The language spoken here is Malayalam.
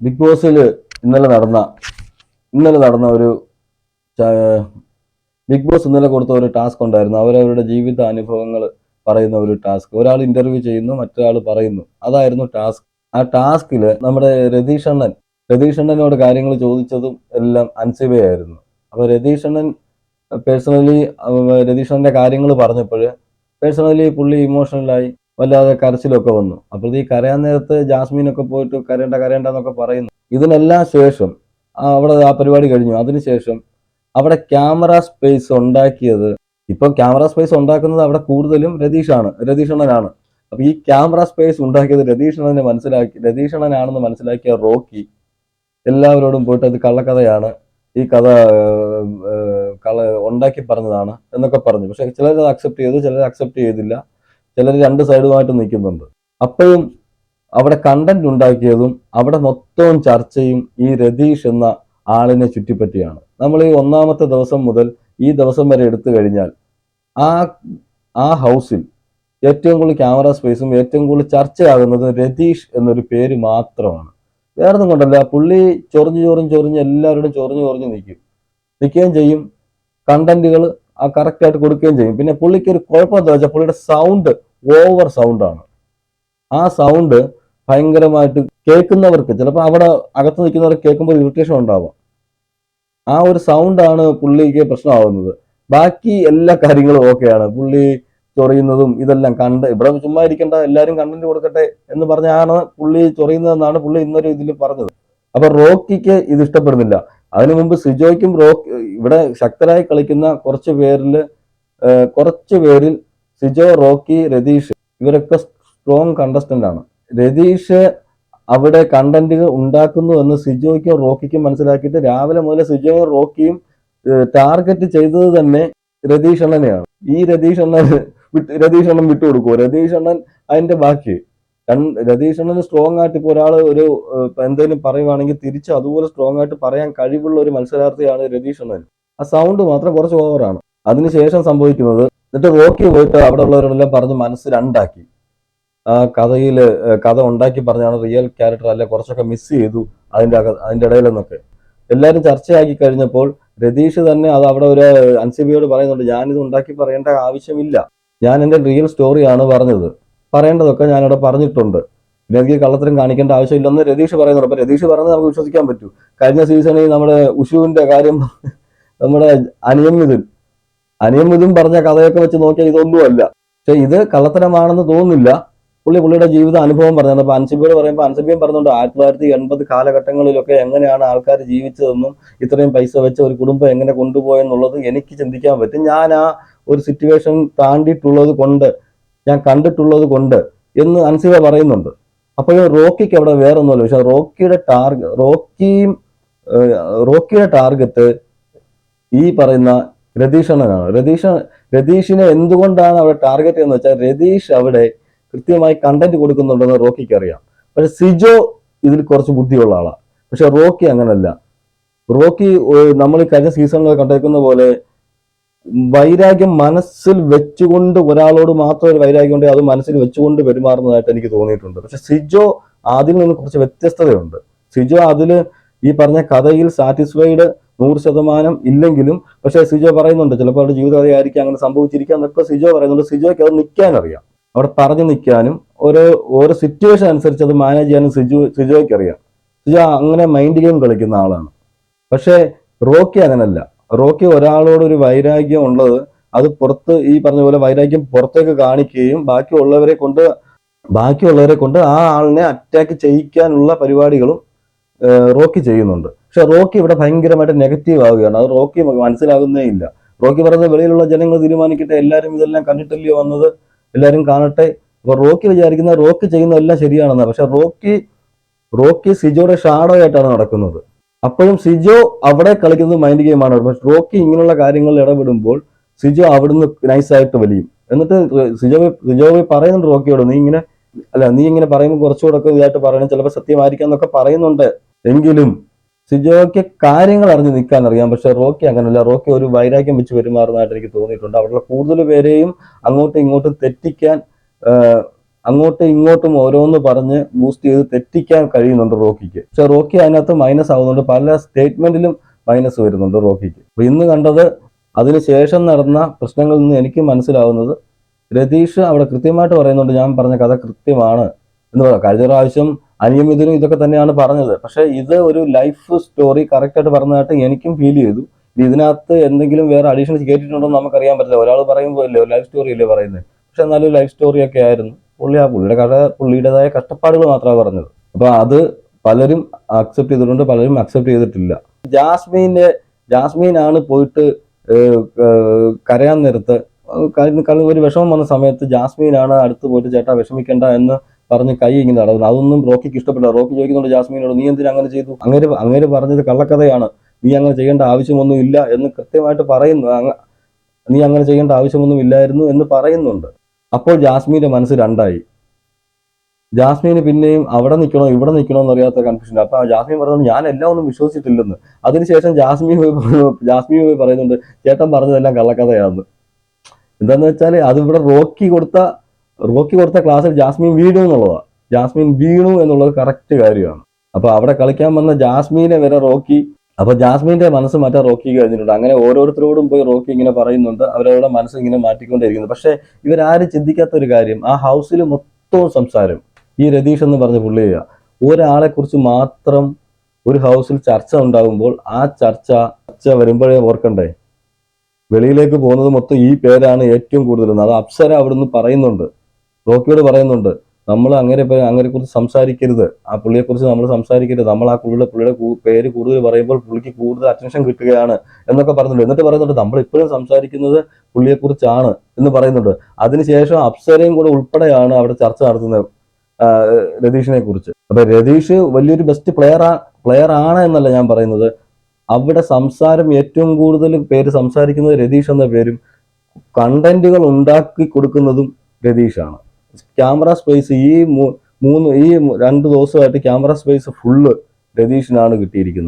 ബിഗ് ബോസിൽ ഇന്നലെ നടന്ന ഇന്നലെ നടന്ന ഒരു ബിഗ് ബോസ് ഇന്നലെ കൊടുത്ത ഒരു ടാസ്ക് ഉണ്ടായിരുന്നു. അവരവരുടെ ജീവിത അനുഭവങ്ങൾ പറയുന്ന ഒരു ടാസ്ക്. ഒരാൾ ഇന്റർവ്യൂ ചെയ്യുന്നു മറ്റൊരാൾ പറയുന്നു. അതായിരുന്നു ടാസ്ക്. ആ ടാസ്കിൽ നമ്മുടെ രതീഷ് അണ്ണൻ രതീഷ് അണ്ണനോട് കാര്യങ്ങൾ ചോദിച്ചതും എല്ലാം അൻസിബയായിരുന്നു അപ്പൊ രതീഷ് അണ്ണൻ പേഴ്സണലി രതീഷ് അണ്ണന്റെ കാര്യങ്ങൾ പറഞ്ഞപ്പോൾ പേഴ്സണലി പുള്ളി ഇമോഷണലായി വല്ലാതെ കരച്ചിലൊക്കെ വന്നു. അപ്പോൾ ഈ കരയാൻ നേരത്ത് ജാസ്മീനൊക്കെ പോയിട്ട് കരയണ്ട കരയണ്ട എന്നൊക്കെ പറയുന്നു. ഇതിനെല്ലാം ശേഷം അവിടെ ആ പരിപാടി കഴിഞ്ഞു. അതിനുശേഷം അവിടെ ക്യാമറ സ്പേസ് ഉണ്ടാക്കിയത് ഇപ്പം ക്യാമറ സ്പേസ് ഉണ്ടാക്കുന്നത് അവിടെ കൂടുതലും രതീഷാണ് രതീഷണ്ണനാണ്. അപ്പൊ ഈ ക്യാമറ സ്പേസ് ഉണ്ടാക്കിയത് രതീഷണ്ണനെ മനസ്സിലാക്കി രതീഷണ്ണനാണെന്ന് മനസ്സിലാക്കിയ റോക്കി എല്ലാവരോടും പോയിട്ട് അത് കള്ളക്കഥയാണ് ഈ കഥ കള ഉണ്ടാക്കി പറഞ്ഞതാണ് എന്നൊക്കെ പറഞ്ഞു. പക്ഷെ ചിലർ അത് അക്സെപ്റ്റ് ചെയ്തു ചിലർ അക്സെപ്റ്റ് ചെയ്തില്ല. ചിലർ രണ്ട് സൈഡുമായിട്ട് നിൽക്കുന്നുണ്ട്. അപ്പോഴും അവിടെ കണ്ടന്റ് ഉണ്ടാക്കിയതും അവിടെ മൊത്തവും ചർച്ചയും ഈ രതീഷ് എന്ന ആളിനെ ചുറ്റിപ്പറ്റിയാണ്. നമ്മൾ ഈ ഒന്നാമത്തെ ദിവസം മുതൽ ഈ ദിവസം വരെ എടുത്തു കഴിഞ്ഞാൽ ആ ആ ഹൗസിൽ ഏറ്റവും കൂടുതൽ ക്യാമറ സ്പേസും ഏറ്റവും കൂടുതൽ ചർച്ചയാകുന്നത് രതീഷ് എന്നൊരു പേര് മാത്രമാണ്. വേറെ ഒന്നും കൊണ്ടല്ല പുള്ളി ചൊറിഞ്ഞ് ചൊറിഞ്ഞ് ചൊറിഞ്ഞ് എല്ലാവരോടും ചൊറിഞ്ഞ് ചൊറിഞ്ഞ് നിൽക്കും. നിൽക്കുകയും ചെയ്യും. കണ്ടന്റുകൾ ആ കറക്റ്റ് ആയിട്ട് കൊടുക്കുകയും ചെയ്യും. പിന്നെ പുള്ളിക്ക് ഒരു കുഴപ്പം എന്താ വെച്ചാൽ പുള്ളിയുടെ സൗണ്ട് ഓവർ സൗണ്ടാണ് ആ സൗണ്ട് ഭയങ്കരമായിട്ട് കേൾക്കുന്നവർക്ക് ചിലപ്പോൾ അവിടെ അകത്ത് നിൽക്കുന്നവർക്ക് കേൾക്കുമ്പോൾ ഇറിറ്റേഷൻ ഉണ്ടാവാം. ആ ഒരു സൗണ്ടാണ് പുള്ളിക്ക് പ്രശ്നമാവുന്നത്. ബാക്കി എല്ലാ കാര്യങ്ങളും ഓക്കെയാണ് പുള്ളി ചൊറിയുന്നതും ഇതെല്ലാം കണ്ട് ഇവിടെ ചുമ്മാ ഇരിക്കേണ്ട എല്ലാവരും കണ്ടന്റ് കൊടുക്കട്ടെ എന്ന് പറഞ്ഞാണ് പുള്ളി ചൊറിയുന്നതെന്നാണ് പുള്ളി ഇന്നൊരു ഇതിൽ പറഞ്ഞത്. അപ്പൊ റോക്കിക്ക് ഇത് ഇഷ്ടപ്പെടുന്നില്ല. അതിനു മുമ്പ് സിജോയ്ക്കും റോക്ക് ഇവിടെ ശക്തരായി കളിക്കുന്ന കുറച്ച് പേരിൽ കുറച്ച് പേരിൽ സിജോ റോക്കി രതീഷ് ഇവരൊക്കെ സ്ട്രോങ് കണ്ടസ്റ്റന്റ് ആണ്. രതീഷ് അവിടെ കണ്ടന്റ് ഉണ്ടാക്കുന്നു എന്ന് സിജോയ്ക്കും റോക്കിക്കും മനസ്സിലാക്കിയിട്ട് രാവിലെ മുതൽ സിജോയും റോക്കിയും ടാർഗറ്റ് ചെയ്തത് തന്നെ രതീഷ് അണ്ണനെയാണ്. ഈ രതീഷ് അണ്ണൻ രതീഷ് അണ്ണൻ വിട്ടുകൊടുക്കുമോ രതീഷ് അണ്ണൻ അതിന്റെ ബാക്കി. രതീഷ് അണ്ണന് സ്ട്രോങ് ആയിട്ട് ഇപ്പോൾ ഒരാൾ ഒരു എന്തെങ്കിലും പറയുവാണെങ്കിൽ തിരിച്ച് അതുപോലെ സ്ട്രോങ് ആയിട്ട് പറയാൻ കഴിവുള്ള ഒരു മത്സരാർത്ഥിയാണ് രതീഷ് അണ്ണൻ. ആ സൗണ്ട് മാത്രം കുറച്ച് ഓവറാണ് അതിനുശേഷം സംഭവിക്കുന്നത് എന്നിട്ട് റോക്കി പോയിട്ട് അവിടെ ഉള്ളവരോടെല്ലാം പറഞ്ഞ് മനസ്സ് രണ്ടാക്കി ആ കഥയിൽ കഥ ഉണ്ടാക്കി പറഞ്ഞാണ് റിയൽ ക്യാരക്ടർ അല്ല കുറച്ചൊക്കെ മിസ് ചെയ്തു അതിന്റെ അതിന്റെ ഇടയിൽ ഇടയിലെന്നൊക്കെ എല്ലാവരും ചർച്ചയാക്കി കഴിഞ്ഞപ്പോൾ രതീഷ് തന്നെ അത് അവിടെ ഒരു അൻസിബിയോട് പറയുന്നുണ്ട് ഞാനിത് ഉണ്ടാക്കി പറയേണ്ട ആവശ്യമില്ല. ഞാൻ എന്റെ റിയൽ സ്റ്റോറിയാണ് പറഞ്ഞത്. പറയേണ്ടതൊക്കെ ഞാനിവിടെ പറഞ്ഞിട്ടുണ്ട്. എനിക്ക് കള്ളത്തരം കാണിക്കേണ്ട ആവശ്യമില്ലെന്ന് രതീഷ് പറയുന്നുണ്ട്. അപ്പൊ രതീഷ് പറഞ്ഞത് നമുക്ക് വിശ്വസിക്കാൻ പറ്റൂ. കഴിഞ്ഞ സീസണിൽ നമ്മുടെ ഉഷുവിന്റെ കാര്യം നമ്മുടെ അനിയമിതും അനിയമിതും പറഞ്ഞ കഥയൊക്കെ വെച്ച് നോക്കിയാൽ ഇതൊന്നുമല്ല പക്ഷെ ഇത് കള്ളത്തരമാണെന്ന് തോന്നുന്നില്ല. പുള്ളി പുള്ളിയുടെ ജീവിത അനുഭവം പറഞ്ഞത്. അപ്പൊ അൻസിബിയോട് പറയുമ്പോൾ അൻസിബിയും പറഞ്ഞുണ്ട് ആയിരത്തി തൊള്ളായിരത്തി എൺപത് കാലഘട്ടങ്ങളിലൊക്കെ എങ്ങനെയാണ് ആൾക്കാർ ജീവിച്ചതെന്നും ഇത്രയും പൈസ വെച്ച് ഒരു കുടുംബം എങ്ങനെ കൊണ്ടുപോയെന്നുള്ളത് എനിക്ക് ചിന്തിക്കാൻ പറ്റും. ഞാൻ ആ ഒരു സിറ്റുവേഷൻ താണ്ടിയിട്ടുള്ളത് കൊണ്ട് ഞാൻ കണ്ടിട്ടുള്ളത് കൊണ്ട് എന്ന് അൻസിബ പറയുന്നുണ്ട്. അപ്പോഴും റോക്കിക്ക് അവിടെ വേറെ ഒന്നുമല്ല പക്ഷെ റോക്കിയുടെ ടാർഗറ്റ് റോക്കിയും റോക്കിയുടെ ടാർഗറ്റ് ഈ പറയുന്ന രതീഷണനാണ് രതീഷ് രതീഷിനെ എന്തുകൊണ്ടാണ് അവിടെ ടാർഗറ്റ് എന്ന് വെച്ചാൽ രതീഷ് അവിടെ കൃത്യമായി കണ്ടന്റ് കൊടുക്കുന്നുണ്ടെന്ന് റോക്കിക്ക് അറിയാം പക്ഷെ സിജോ ഇതിൽ കുറച്ച് ബുദ്ധിയുള്ള ആളാണ് പക്ഷെ റോക്കി അങ്ങനല്ല. റോക്കി നമ്മൾ കഴിഞ്ഞ സീസണിൽ കണ്ടേക്കുന്ന പോലെ വൈരാഗ്യം മനസ്സിൽ വെച്ചുകൊണ്ട് ഒരാളോട് മാത്രം ഒരു വൈരാഗ്യം ഉണ്ട് അത് മനസ്സിൽ വെച്ചുകൊണ്ട് പെരുമാറുന്നതായിട്ട് എനിക്ക് തോന്നിയിട്ടുണ്ട്. പക്ഷെ സിജോ അതിൽ നിന്ന് കുറച്ച് വ്യത്യസ്തതയുണ്ട്. സിജോ അതിൽ ഈ പറഞ്ഞ കഥയിൽ സാറ്റിസ്ഫൈഡ് നൂറ് ശതമാനം ഇല്ലെങ്കിലും പക്ഷെ സിജോ പറയുന്നുണ്ട് ചിലപ്പോൾ അവരുടെ ജീവിതകഥയായിരിക്കും അങ്ങനെ സംഭവിച്ചിരിക്കാം എന്നൊക്കെ സിജോ പറയുന്നുണ്ട്. സിജോയ്ക്ക് അത് നിൽക്കാൻ അറിയാം അവിടെ പറഞ്ഞു നിൽക്കാനും ഓരോ ഓരോ സിറ്റുവേഷൻ അനുസരിച്ച് അത് മാനേജ് ചെയ്യാനും സിജു സിജോയ്ക്ക് അറിയാം സിജോ അങ്ങനെ മൈൻഡ് ഗെയിം കളിക്കുന്ന ആളാണ്. പക്ഷേ റോക്കി അങ്ങനല്ല. റോക്കി ഒരാളോട് ഒരു വൈരാഗ്യം ഉള്ളത് അത് പുറത്ത് ഈ പറഞ്ഞ പോലെ വൈരാഗ്യം പുറത്തേക്ക് കാണിക്കുകയും ബാക്കിയുള്ളവരെ കൊണ്ട് ബാക്കിയുള്ളവരെ കൊണ്ട് ആ ആളിനെ അറ്റാക്ക് ചെയ്യിക്കാനുള്ള പരിപാടികളും റോക്കി ചെയ്യുന്നുണ്ട്. പക്ഷെ റോക്കി ഇവിടെ ഭയങ്കരമായിട്ട് നെഗറ്റീവ് ആവുകയാണ്. അത് റോക്കി മനസ്സിലാകുന്നേ ഇല്ല. റോക്കി പറയുന്നത് വെളിയിലുള്ള ജനങ്ങൾ തീരുമാനിക്കട്ടെ എല്ലാവരും ഇതെല്ലാം കണ്ടിട്ടല്ലയോ വന്നത്? എല്ലാവരും കാണട്ടെ. അപ്പൊ റോക്കി വിചാരിക്കുന്ന റോക്കി ചെയ്യുന്നതെല്ലാം ശരിയാണെന്ന് പക്ഷെ റോക്കി റോക്കി സിജോയുടെ ഷാഡോ ആയിട്ടാണ് നടക്കുന്നത്. അപ്പോഴും സിജോ അവിടെ കളിക്കുന്നത് മൈൻഡ് ഗെയിമാണ് പക്ഷെ റോക്കി ഇങ്ങനെയുള്ള കാര്യങ്ങളിൽ ഇടപെടുമ്പോൾ സിജോ അവിടുന്ന് നൈസായിട്ട് വലിയും. എന്നിട്ട് സിജോ സിജോ പറയുന്നുണ്ട് റോക്കിയോട് നീ ഇങ്ങനെ അല്ല നീ ഇങ്ങനെ പറയുമ്പോൾ കുറച്ചുകൂടെ ഒക്കെ ഇതായിട്ട് പറയണം. ചിലപ്പോൾ സത്യമായിരിക്കാം എന്നൊക്കെ പറയുന്നുണ്ട്. എങ്കിലും സിജോയ്ക്ക് കാര്യങ്ങൾ അറിഞ്ഞ് നിൽക്കാൻ അറിയാം. പക്ഷെ റോക്കി അങ്ങനല്ല. റോക്കി ഒരു വൈരാഗ്യം വെച്ച് പെരുമാറുന്നതായിട്ട് എനിക്ക് തോന്നിയിട്ടുണ്ട്. അവിടെയുള്ള കൂടുതൽ പേരെയും അങ്ങോട്ടും ഇങ്ങോട്ടും തെറ്റിക്കാൻ അങ്ങോട്ടും ഇങ്ങോട്ടും ഓരോന്ന് പറഞ്ഞ് ബൂസ്റ്റ് ചെയ്ത് തെറ്റിക്കാൻ കഴിയുന്നുണ്ട് റോക്കിക്ക്. പക്ഷെ റോക്കി അതിനകത്ത് മൈനസ് ആവുന്നുണ്ട്. പല സ്റ്റേറ്റ്മെന്റിലും മൈനസ് വരുന്നുണ്ട് റോക്കിക്ക്. അപ്പൊ ഇന്ന് കണ്ടത് അതിനുശേഷം നടന്ന പ്രശ്നങ്ങളിൽ നിന്ന് എനിക്ക് മനസ്സിലാവുന്നത് രതീഷ് അവിടെ കൃത്യമായിട്ട് പറയുന്നുണ്ട് ഞാൻ പറഞ്ഞ കഥ കൃത്യമാണ് എന്ന് പറയാം. കഴിഞ്ഞ പ്രാവശ്യം അനിയമിതനും ഇതൊക്കെ തന്നെയാണ് പറഞ്ഞത്. പക്ഷെ ഇത് ഒരു ലൈഫ് സ്റ്റോറി കറക്റ്റായിട്ട് പറഞ്ഞതായിട്ട് എനിക്കും ഫീൽ ചെയ്തു. ഇതിനകത്ത് എന്തെങ്കിലും വേറെ അഡീഷൻസ് കേട്ടിട്ടുണ്ടോ എന്ന് നമുക്കറിയാൻ പറ്റില്ല. ഒരാൾ പറയുമ്പോൾ അല്ലേ ലൈഫ് സ്റ്റോറി അല്ലേ പറയുന്നത് പക്ഷെ എന്നാലും ലൈഫ് സ്റ്റോറി ഒക്കെ ആയിരുന്നു. പുള്ളി ആ പുള്ളിയുടെ കട പുള്ളിയുടേതായ കഷ്ടപ്പാടുകൾ മാത്രമാണ് പറഞ്ഞത് അപ്പൊ അത് പലരും അക്സെപ്റ്റ് ചെയ്തിട്ടുണ്ട് പലരും അക്സെപ്റ്റ് ചെയ്തിട്ടില്ല. ജാസ്മീന്റെ ജാസ്മീൻ ആണ് പോയിട്ട് കരയാൻ നേരത്ത് ക- ക- ഒരു വിഷമം വന്ന സമയത്ത് ജാസ്മീനാണ് അടുത്ത് പോയിട്ട് ചേട്ടാ വിഷമിക്കേണ്ട എന്ന് പറഞ്ഞ് കൈ ഇങ്ങനെ നടക്കുന്നത് അതൊന്നും റോക്കിക്ക് ഇഷ്ടപ്പെട്ടില്ല. റോക്കി ചോദിക്കുന്നുണ്ട് ജാസ്മീനോട് നീ എന്തിനാ അങ്ങനെ ചെയ്തു? അങ്ങനെ അങ്ങനെ പറഞ്ഞത് കള്ളക്കഥയാണ്. നീ അങ്ങനെ ചെയ്യേണ്ട ആവശ്യമൊന്നും ഇല്ല എന്ന് കൃത്യമായിട്ട് പറയുന്നു. നീ അങ്ങനെ ചെയ്യേണ്ട ആവശ്യമൊന്നും ഇല്ലായിരുന്നു എന്ന് പറയുന്നുണ്ട്. അപ്പോൾ ജാസ്മിന്റെ മനസ്സ് രണ്ടായി. ജാസ്മീന് പിന്നെയും അവിടെ നിൽക്കണോ ഇവിടെ നിൽക്കണോ എന്നറിയാത്ത കൺഫ്യൂഷൻ അപ്പൊ ജാസ്മീൻ പറയുന്നത് ഞാൻ എല്ലാം ഒന്നും വിശ്വസിച്ചിട്ടില്ലെന്ന്. അതിനുശേഷം ജാസ്മി പോയി ജാസ്മീൻ പോയി പറയുന്നുണ്ട് ചേട്ടൻ പറഞ്ഞതെല്ലാം കള്ളക്കഥയാണ് എന്താന്ന് വെച്ചാൽ അത് ഇവിടെ റോക്കി കൊടുത്ത റോക്കി കൊടുത്ത ക്ലാസ്സിൽ ജാസ്മിൻ വീണു എന്നുള്ളതാണ് ജാസ്മിൻ വീണു എന്നുള്ളത് കറക്റ്റ് കാര്യമാണ്. അപ്പൊ അവിടെ കളിക്കാൻ വന്ന ജാസ്മീനെ വരെ റോക്കി അപ്പൊ ജാസ്മിന്റെ മനസ്സ് മാറ്റാൻ റോക്കി കഴിഞ്ഞിട്ടുണ്ട്. അങ്ങനെ ഓരോരുത്തരോടും പോയി റോക്കി ഇങ്ങനെ പറയുന്നുണ്ട്. അവരവരുടെ മനസ്സ് ഇങ്ങനെ മാറ്റിക്കൊണ്ടിരിക്കുന്നു. പക്ഷെ ഇവരാരും ചിന്തിക്കാത്ത ഒരു കാര്യം ആ ഹൗസിൽ മൊത്തവും സംസാരം. ഈ രതീഷ് എന്ന് പറഞ്ഞ പുള്ളിയ ഒരാളെ കുറിച്ച് മാത്രം ഒരു ഹൗസിൽ ചർച്ച ഉണ്ടാകുമ്പോൾ ആ ചർച്ച ചർച്ച വരുമ്പോഴേ ഓർക്കണ്ടേ? വെളിയിലേക്ക് പോകുന്നത് മൊത്തം ഈ പേരാണ് ഏറ്റവും കൂടുതൽ അത് അപ്സര അവിടുന്ന് പറയുന്നുണ്ട്. റോക്കിയോട് പറയുന്നുണ്ട്. നമ്മൾ അങ്ങനെ അങ്ങനെ കുറിച്ച് സംസാരിക്കരുത്. ആ പുള്ളിയെ കുറിച്ച് നമ്മൾ സംസാരിക്കരുത്. നമ്മൾ ആ പുള്ളിയുടെ പുള്ളിയുടെ പേര് കൂടുതൽ പറയുമ്പോൾ പുള്ളിക്ക് കൂടുതൽ അറ്റൻഷൻ കിട്ടുകയാണ് എന്നൊക്കെ പറയുന്നുണ്ട്. എന്നിട്ട് പറയുന്നുണ്ട് നമ്മൾ ഇപ്പോഴും സംസാരിക്കുന്നത് പുള്ളിയെ കുറിച്ചാണ് എന്ന് പറയുന്നുണ്ട്. അതിനുശേഷം അപ്സരയും കൂടെ ഉൾപ്പെടെയാണ് അവിടെ ചർച്ച നടത്തുന്നത് രതീഷിനെ കുറിച്ച്. അപ്പൊ രതീഷ് വലിയൊരു ബെസ്റ്റ് പ്ലെയർ പ്ലെയർ ആണ് എന്നല്ല ഞാൻ പറയുന്നത്. അവിടെ സംസാരം ഏറ്റവും കൂടുതൽ പേര് സംസാരിക്കുന്നത് രതീഷ് എന്ന പേരും കണ്ടന്റുകൾ ഉണ്ടാക്കി കൊടുക്കുന്നതും രതീഷാണ്. ക്യാമറ സ്പേസ് ഈ മൂന്ന് ഈ രണ്ട് ദിവസമായിട്ട് ക്യാമറ സ്പേസ് ഫുള്ള് രതീഷിനാണ് കിട്ടിയിരിക്കുന്നത്.